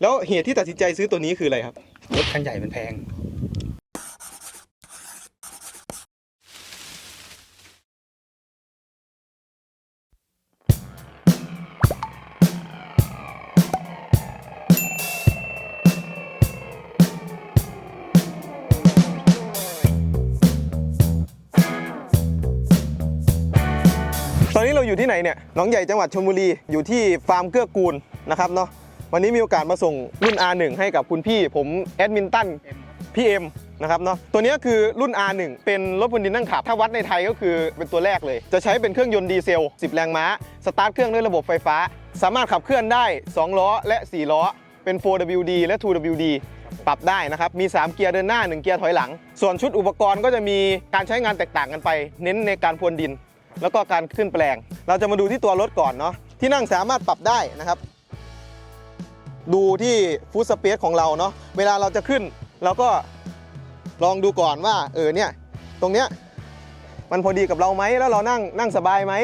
แล้วเหตุที่ตัดสินใจซื้อตัวนี้คืออะไรครับ รถคันใหญ่มันแพง ตอนนี้เราอยู่ที่ไหนเนี่ย หน้องใหญ่จังหวัดชลบุรี อยู่ที่ฟาร์มเกื้อกูลนะครับเนาะ วันนี้มีโอกาสมาส่งรุ่น R1 ให้กับคุณพี่ผมแอดมินตันพี่เอ็มนะครับเนาะตัวนี้คือรุ่น R1 เป็นรถบนดินนั่งขับ ถ้าวัดในไทยก็คือเป็นตัวแรกเลย จะใช้เป็นเครื่องยนต์ดีเซล 10 แรงม้า สตาร์ทเครื่องด้วยระบบไฟฟ้า สามารถขับเคลื่อนได้ 2 ล้อและ 4 ล้อ เป็น 4WD และ 2WD ปรับได้นะครับ มี 3 เกียร์เดินหน้า 1 เกียร์ถอยหลัง ส่วนชุดอุปกรณ์ก็จะมีการใช้งานแตกต่างกันไป เน้นในการพรวนดิน แล้วก็การขึ้นแปลง เราจะมาดูที่ตัวรถก่อนเนาะที่นั่งสามารถปรับได้นะครับ ดูที่ฟู t สเปซของเราเนาะเวลาเราจะขึ้นเราก็ลองดูก่อนว่าเออเนี่ยตรงเนี้ยมันพอดีกับเราไหมแล้วเรานั่งนั่งสบายไหม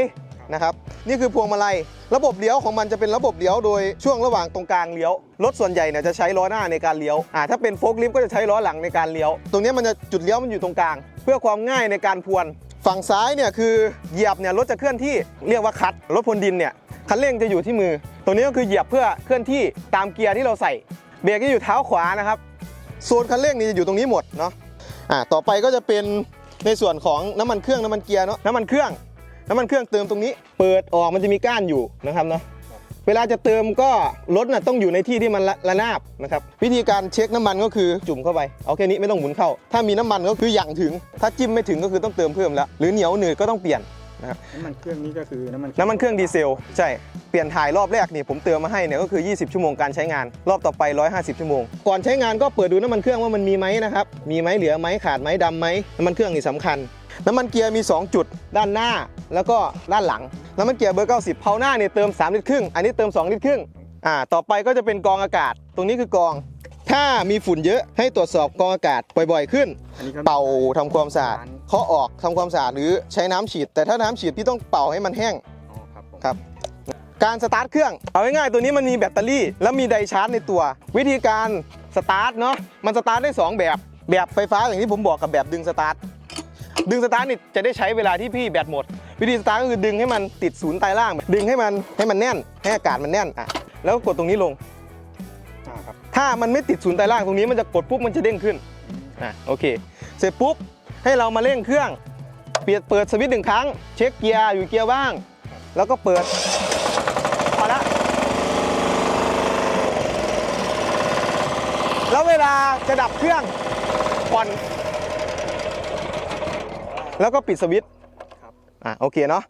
นะครับนี่คือพวงมาลัยระบบเลี้ยวของมันจะเป็นระบบเลี้ยวโดยช่วงระหว่างตรงกลางเลี้ยวรถส่วนใหญ่เนี่ยจะใช้ล้อหน้าในการเลี้ยวอ่าถ้าเป็นโฟล์คลิฟต์ก็จะใช้ล้อหลังในการเลี้ยว ตรงเนี้ยมันจะจุดเลี้ยวมันอยู่ตรงกลาง เพื่อความง่ายในการพรวน ฝั่งซ้ายเนี่ยคือเหยียบเนี่ยรถจะเคลื่อนที่เรียกว่าคัดรถพลดินเนี่ยคันเร่งจะอยู่ที่มือ ตรงนี้ก็คือเหยียบเพื่อเคลื่อนที่ตามเกียร์ที่เราใส่ เบรกก็อยู่เท้าขวานะครับโซนคันเร่งนี่จะอยู่ตรงนี้หมดเนาะอ่าต่อไปก็จะเป็นในส่วนของน้ำมันเครื่องน้ำมันเกียร์เนาะน้ำมันเครื่องน้ำมันเครื่องเติมตรงนี้ เปิดออกมันจะมีก้านอยู่นะครับเนาะ เวลาจะเติมก็รถน่ะต้องอยู่ในที่ที่มันระนาบนะครับวิธีการเช็คน้ำมันก็คือจุ่มเข้าไปเอาแค่นี้ไม่ต้องหมุนเข้า ถ้ามีน้ำมันก็คืออย่างถึง ถ้าจิ้มไม่ถึงก็คือต้องเติมเพิ่มแล้วหรือเหนียวหนืดก็ต้องเปลี่ยน น้ำมันเครื่องนี้ก็คือน้ำมันน้ำมันเครื่องดีเซลใช่ เปลี่ยนถ่ายรอบแรกนี่ผมเติมมาให้เนี่ยก็คือ 20 ชั่วโมงการใช้งาน รอบต่อไป 150 ชั่วโมง ก่อนใช้งานก็เปิดดูน้ำมันเครื่องว่ามันมีไหมนะครับ มีไหมเหลือไหมขาดไหมดำไหมน้ำมันเครื่องนี่สำคัญ น้ำมันเกียร์มี 2 จุด ด้านหน้าแล้วก็ด้านหลัง น้ำมันเกียร์เบอร์ 90เพาหน้าเนี่ยเติม 3 ลิตรครึ่ง อันนี้เติม 2 ลิตรครึ่ง อ่า ต่อไปก็จะเป็นกรองอากาศ ตรงนี้คือกรอง ถ้ามีฝุ่นเยอะให้ตรวจสอบกรองอากาศบ่อยๆ ขึ้น อันนี้ก็เป่าทำความสะอาด เคาะออกทำความสะอาดหรือใช้น้ำฉีด แต่ถ้าน้ำฉีดพี่ต้องเป่าให้มันแห้งอ๋อครับผมครับการสตาร์ทเครื่องเอาง่ายๆตัวนี้มันมีแบตเตอรี่ แล้วมีไดชาร์จในตัว วิธีการสตาร์ทเนาะมันสตาร์ทได้ 2 แบบแบบไฟฟ้าอย่างที่ผมบอกกับแบบดึงสตาร์ทดึงสตาร์ทนี่จะได้ใช้เวลาที่พี่แบตหมด วิธีสตาร์ทก็คือดึงให้มันติดศูนย์ใต้ล่าง ดึงให้มันให้มันแน่นให้อากาศมันแน่นอะแล้วก็กดตรงนี้ลงอ่าครับถ้ามันไม่ติดศูนย์ใต้ล่างตรงนี้มันจะกดปุ๊บมันจะเด้งขึ้นอะโอเค เสร็จปุ๊บ ให้เรามาเร่งเครื่อง เปิดเปิดสวิตช์หนึ่งครั้ง เช็คเกียร์อยู่เกียร์ว่าง แล้วก็เปิดพอละแล้วเวลาจะดับเครื่องผ่อนแล้วก็ปิดสวิตช์ครับอะโอเคเนาะ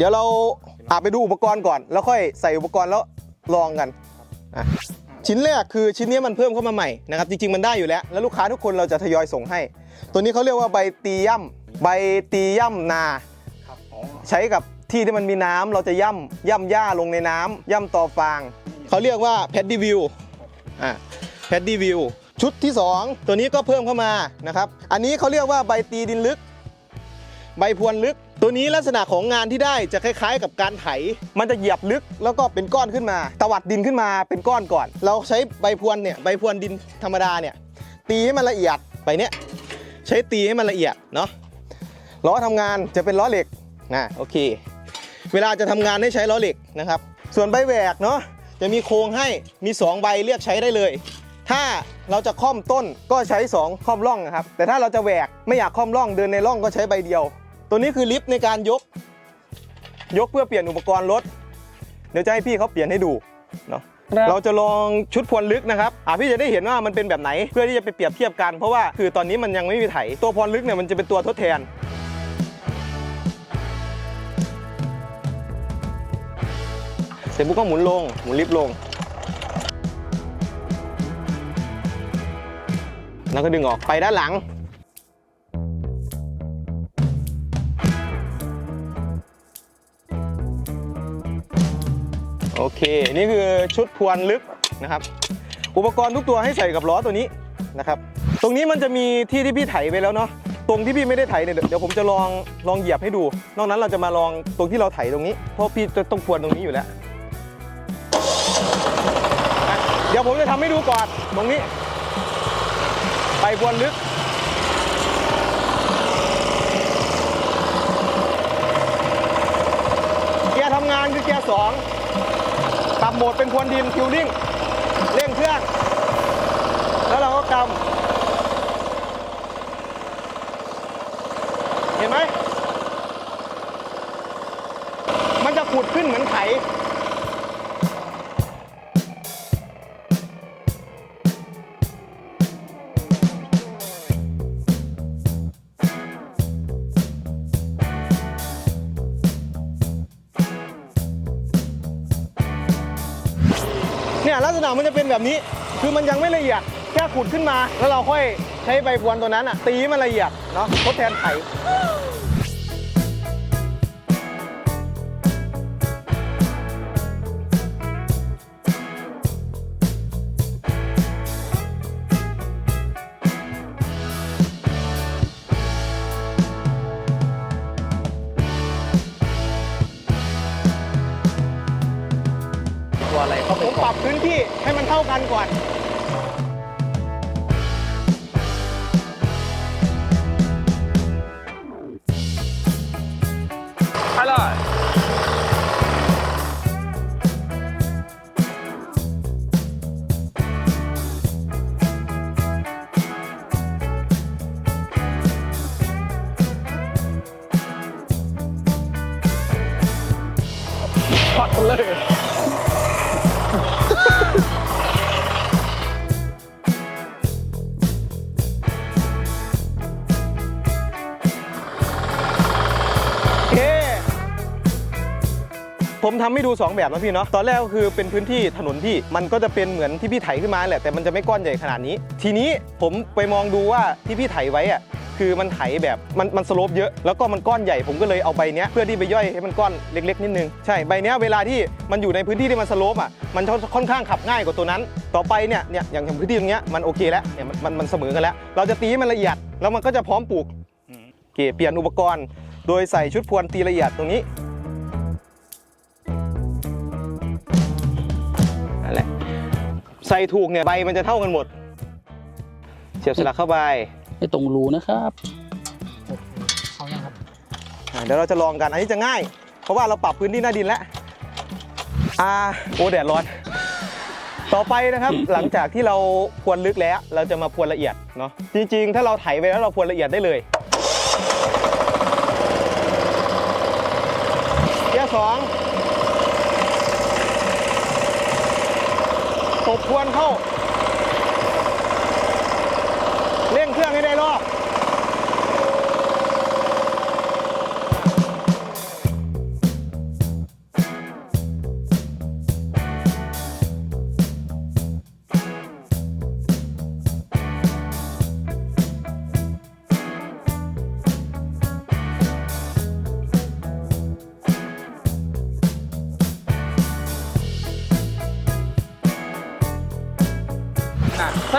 เดี๋ยวเราอาไปดูอุปกรณ์ก่อน แล้วค่อยใส่อุปกรณ์แล้วลองกันอะชิ้นแรกคือชิ้นนี้มันเพิ่มเข้ามาใหม่นะครับจริงๆมันได้อยู่แล้ว แล้วลูกค้าทุกคนเราจะทยอยส่งให้ ตัวนี้เขาเรียกว่าใบตีย่ำใบตีย่ำนา ใช้กับที่ที่มันมีน้ำเราจะย่ำย่ำหญ้าลงในน้ำย่ำต่อฟางเขาเรียกว่าแพดดี้วิวอะแพดดี้วิวชุดที่ 2 ตัวนี้ก็เพิ่มเข้ามานะครับอันนี้เขาเรียกว่าใบตีดินลึก ใบพรวนลึก ตัวนี้ลักษณะของงานที่ได้จะคล้าย ๆ กับการไถ มันจะเหยียบลึกแล้วก็เป็นก้อนขึ้นมา ตวัดดินขึ้นมาเป็นก้อนก่อน เราใช้ใบพรวนเนี่ยใบพรวนดินธรรมดาเนี่ยตีให้มันละเอียดไปเนี่ยใช้ตีให้มันละเอียดเนาะล้อทำงานจะเป็นล้อเหล็กนะโอเค เวลาจะทำงานให้ใช้ล้อเหล็กนะครับ ส่วนใบแหวกเนาะจะมีโครงให้มี 2 ใบเรียกใช้ได้เลย ถ้าเราจะค่อมต้นก็ใช้ 2 ค่อมร่องนะครับ แต่ถ้าเราจะแหวกไม่อยากค่อมร่องเดินในร่องก็ใช้ใบเดียว ตัวนี้คือลิฟต์ในการยก ยกเพื่อเปลี่ยนอุปกรณ์รถ เดี๋ยวจะให้พี่เขาเปลี่ยนให้ดูเนาะเราจะลองชุดพรวนลึกนะครับอะพี่จะได้เห็นว่ามันเป็นแบบไหน เพื่อที่จะไปเปรียบเทียบกัน เพราะว่าคือตอนนี้มันยังไม่มีไถ ตัวพรวนลึกเนี่ยมันจะเป็นตัวทดแทนเสร็จปุ๊บก็หมุนลง หมุนลิฟต์ลง แล้วก็ดึงออกไปด้านหลัง โอเค นี่คือชุดพรวนลึกนะครับ อุปกรณ์ทุกตัวให้ใส่กับล้อตัวนี้นะครับ ตรงนี้มันจะมีที่ที่พี่ไถไปแล้วเนาะ ตรงที่พี่ไม่ได้ไถเนี่ยเดี๋ยวผมจะลองลองเหยียบให้ดู นอกนั้นเราจะมาลองตรงที่เราไถตรงนี้ เพราะพี่จะต้องพรวนตรงนี้อยู่แล้ว เดี๋ยวผมจะทำให้ดูก่อนตรงนี้ ไปพรวนลึกเกียร์ทำงานคือเกียร์สอง ปรับโหมดเป็นควนดิมคิวลิ่งเร่งเครื่อง แล้วเราก็กำเห็นไหม มันจะขุดขึ้นเหมือนไถ ลักษณะมันจะเป็นแบบนี้ คือมันยังไม่ละเอียด แค่ขุดขึ้นมา แล้วเราค่อยใช้ใบพวนตัวนั้นอะตีมันละเอียดเนาะทดแทนไถ ปรับพื้นที่ให้มันเท่ากันก่อน ผมทำให้ดู 2 แบบนะพี่เนาะตอนแรกก็คือเป็นพื้นที่ถนนพี่มันก็จะเป็นเหมือนที่พี่ไถขึ้นมาแหละแต่มันจะไม่ก้อนใหญ่ขนาดนี้ ทีนี้ผมไปมองดูว่าที่พี่ไถไว้อะคือมันไถแบบมันมันสโลปเยอะแล้วก็มันก้อนใหญ่ผมก็เลยเอาใบเนี้ยเพื่อที่ไปย่อยให้มันก้อนเล็ก ๆ นิดนึงใช่ใบเนี้ยเวลาที่มันอยู่ในพื้นที่ที่มันสโลปอะมันค่อนข้างขับง่ายกว่าตัวนั้น ต่อไปเนี่ยเนี่ยอย่างพื้นที่ตรงเนี้ยมันโอเคแล้วเนี่ยมันมันเสมอกันแล้ว เราจะตีให้มันละเอียดแล้วมันก็จะพร้อมปลูกโอเคเปลี่ยนอุปกรณ์ โดยใส่ชุดพรวนตีละเอียดตรงนี้ ใส่ถูกเนี่ยใบมันจะเท่ากันหมด เสียบสลักเข้าไปให้ตรงรูนะครับเขายังครับอะเดี๋ยวเราจะลองกันอันนี้จะง่าย เพราะว่าเราปรับพื้นที่หน้าดินแล้วอ่าโอ้แดดร้อน ต่อไปนะครับ หลังจากที่เราพรวนลึกแล้ว เราจะมาพรวนละเอียดเนาะจริงๆ ถ้าเราไถไปแล้วเราพรวนละเอียดได้เลย เกียร์สอง ควรเข้า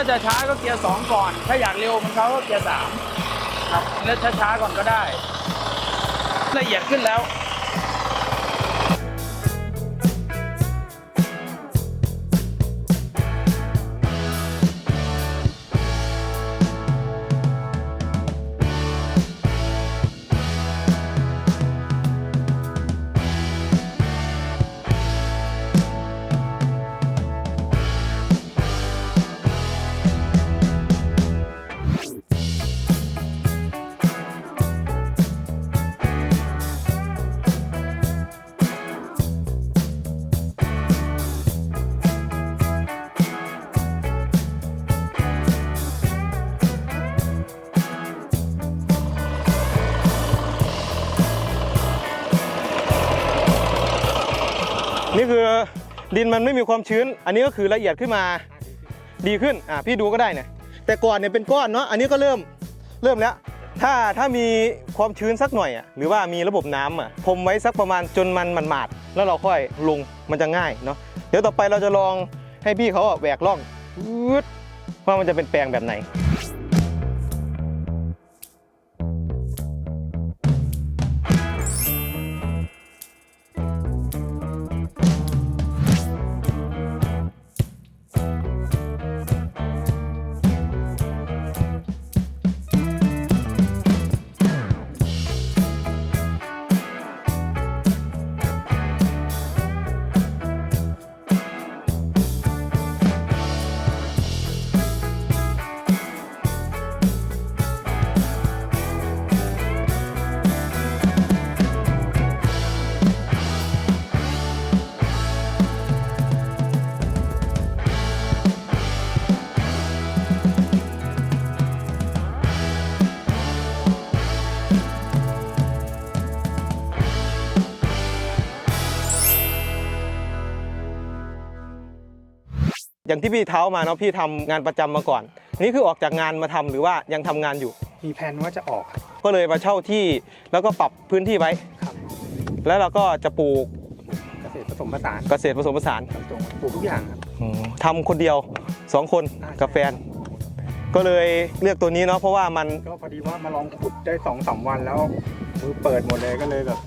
าจะช้าก็เกียร์สองก่อน ถ้าอยากเร็วมันเขาก็เกียร์สามครับแล้วช้าๆก่อนก็ได้ ละเอียดขึ้นแล้ว นี่คือดินมันไม่มีความชื้น อันนี้ก็คือละเอียดขึ้นมาดีขึ้นอะพี่ดูก็ได้เนี่ยแต่ก่อนเนี่ยเป็นก้อนเนาะอันนี้ก็เริ่มเริ่มแล้วถ้าถ้ามีความชื้นสักหน่อยอะหรือว่ามีระบบน้ำอะพรมไว้สักประมาณจนมันมันหมาด แล้วเราค่อยลงมันจะง่ายเนาะเดี๋ยวต่อไปเราจะลองให้พี่เขาแหวกล่องว่ามันจะเป็นแปลงแบบไหน อย่างที่พี่เท้ามาเนาะพี่ทำงานประจำมาก่อนอันนี่คือออกจากงานมาทำหรือว่ายังทำงานอยู่ มีแผนว่าจะออกครับก็เลยมาเช่าที่แล้วก็ปรับพื้นที่ไว้ครับแล้วเราก็จะปลูกเกษตรผสมผสานเกษตรผสมผสานตรงปลูกทุกอย่างครับทำคนเดียวสองคนกับแฟน ก็เลยเลือกตัวนี้เนาะเพราะว่ามันก็พอดีว่ามาลองขุดได้สองสามวันแล้วมือเปิดหมดเลยก็เลยแบบ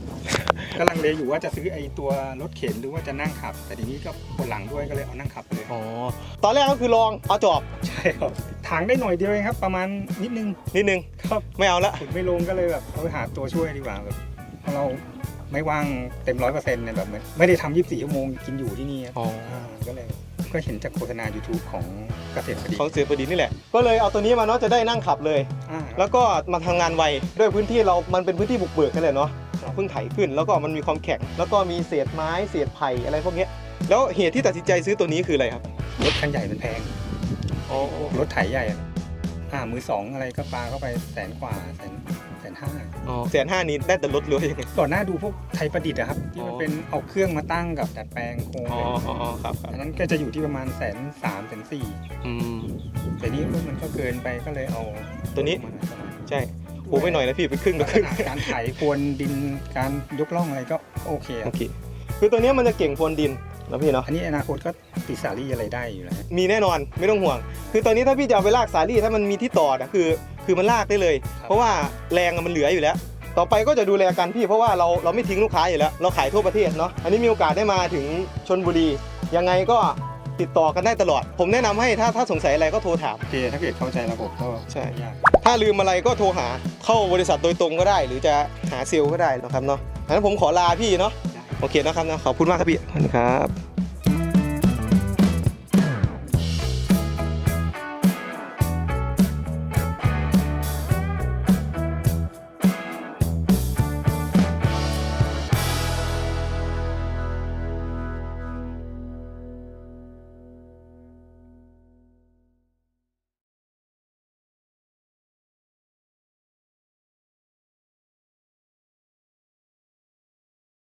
กำลังเลอยู่ว่าจะซื้อไอ้ตัวรถเข็นหรือว่าจะนั่งขับ แต่ทีนี้ก็ปวดหลังด้วยก็เลยเอานั่งขับไปเลยอ๋อตอนแรกก็คือลองเอาจอบใช่ครับทางได้หน่อยเดียวเองครับ ประมาณนิดนึงนิดนึงครับไม่เอาละขุดไม่ลงก็เลยแบบเอาไปหาตัวช่วยดีกว่าแบบเพราะเราไม่ว่างเต็มร้อยเปอร์เซ็นต์เนี่ยแบบไม่ไม่ได้ทำยี่สิบสี่ชั่วโมงกินอยู่ที่นี่ครับอ๋ออ่าก็เลยก็เห็นจากโฆษณา YouTube ของเกษตรพอดีของเสือประดิษฐ์นี่แหละ ก็เลยเอาตัวนี้มาเนาะจะได้นั่งขับเลยอ่าแล้วก็มาทำงานไวด้วยพื้นที่เรามันเป็นพื้นที่บุกเบิกกันเลยเนาะครับ เพิ่งไถขึ้น แล้วก็มันมีความแข็ง แล้วก็มีเศษไม้เศษไผ่อะไรพวกเนี้ยแล้วเหตุที่ตัดสินใจซื้อตัวนี้คืออะไรครับรถคันใหญ่มันแพงอ๋อรถไถใหญ่อะอ่ามือสองอะไรก็ปลาเข้าไปแสนกว่าแสนแสนห้าแสนห้านี้ได้แต่รถหรือว่ายังไงก่อนหน้าดูพวกไทยประดิษฐ์อะครับที่อ๋มันอเป็นเอาเครื่องมาตั้งกับดัดแปลงโครงอ๋ออ๋ออ๋อครับครับอันนั้นก็จะอยู่ที่ประมาณแสนสามแสนสี่อืมแต่นี่มันก็เกินไปก็เลยเอาตัวนี้มาประมาณใช่ โอ้ไม่หน่อยนะพี่ไปครึ่งลัละกคษรึ่งณะการไถพรวนดินการยกล่องอะไรก็โอเคคโอรับเคคือตัวเนี้ยมันจะเก่งพรวนดินนะพี่เนาะอันนี้อนาคตก็ติดสาลี่อะไรได้อยู่แล้วมีแน่นอนไม่ต้องห่วง คือตอนนี้ถ้าพี่จะเอาไปลากสาลี่ถ้ามันมีที่ต่อนะคือคือมันลากได้เลย เพราะว่าแรงอะมันเหลืออยู่แล้ว ต่อไปก็จะดูแลกันพี่เพราะว่าเราเราไม่ทิ้งลูกค้าอยู่แล้ว เราขายทั่วประเทศเนาะอันนี้มีโอกาสได้มาถึงชนบุรียังไงก็ ติดต่อกันได้ตลอด ผมแนะนำให้ถ้าถ้าสงสัยอะไรก็โทรถาม โอเคถ้าเกิดเข้าใจระบบก็ใช่ไม่ยากถ้าลืมอะไรก็โทรหาเข้าบริษัทโดยตรงก็ได้ หรือจะหาเซลล์ก็ได้นะครับเนาะงั้นผมขอลาพี่เนาะได้โอเคนะครับนะขอบคุณมากครับพี่ขอบคุณครับ